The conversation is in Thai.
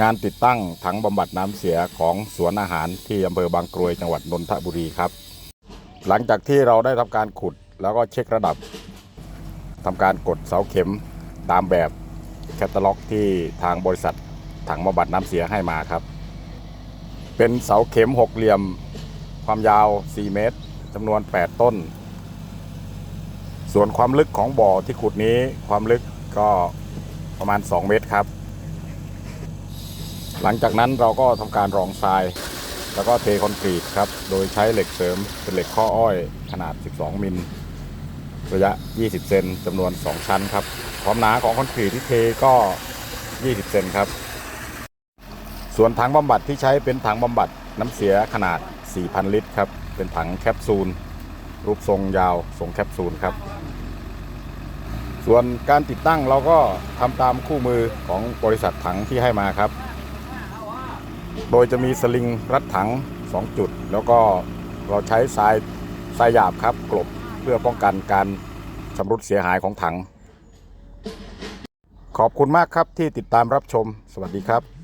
งานติดตั้งถังบำบัดน้ำเสียของสวนอาหารที่อำเภอบางกรวยจังหวัดนนทบุรีครับ หลังจากที่เราได้ทำการขุดแล้วก็เช็คระดับทำการกดเสาเข็มตามแบบแคตตาล็อกที่ทางบริษัทถังบำบัดน้ำเสียให้มาครับ เป็นเสาเข็มหกเหลี่ยม ความยาว 4 เมตรจำนวน 8 ต้น ส่วนความลึกของบ่อที่ขุดนี้ความลึกก็ประมาณ 2 เมตรครับ หลังจากนั้นเราก็ทำการรองทราย แล้วก็เทคอนกรีตครับ โดยใช้เหล็กเสริมเป็นเหล็กข้ออ้อยขนาด 12 มิล ระยะ 20 เซนจำนวน 2 ชั้นครับ ความหนาของคอนกรีตที่เทก็ 20 เซนครับ ส่วนถังบำบัดที่ใช้เป็นถังบำบัดน้ำเสียขนาด 4,000 ลิตรครับ เป็นถังแคปซูล รูปทรงยาวทรงแคปซูลครับ ส่วนการติดตั้งเราก็ทำตามคู่มือของบริษัทถังที่ให้มาครับ โดยจะมีสลิงรัดถัง 2 จุด แล้วก็เราใช้ทรายทรายหยาบครับกลบเพื่อป้องกันการชำรุดเสียหายของถัง ขอบคุณมากครับที่ติดตามรับชม สวัสดีครับ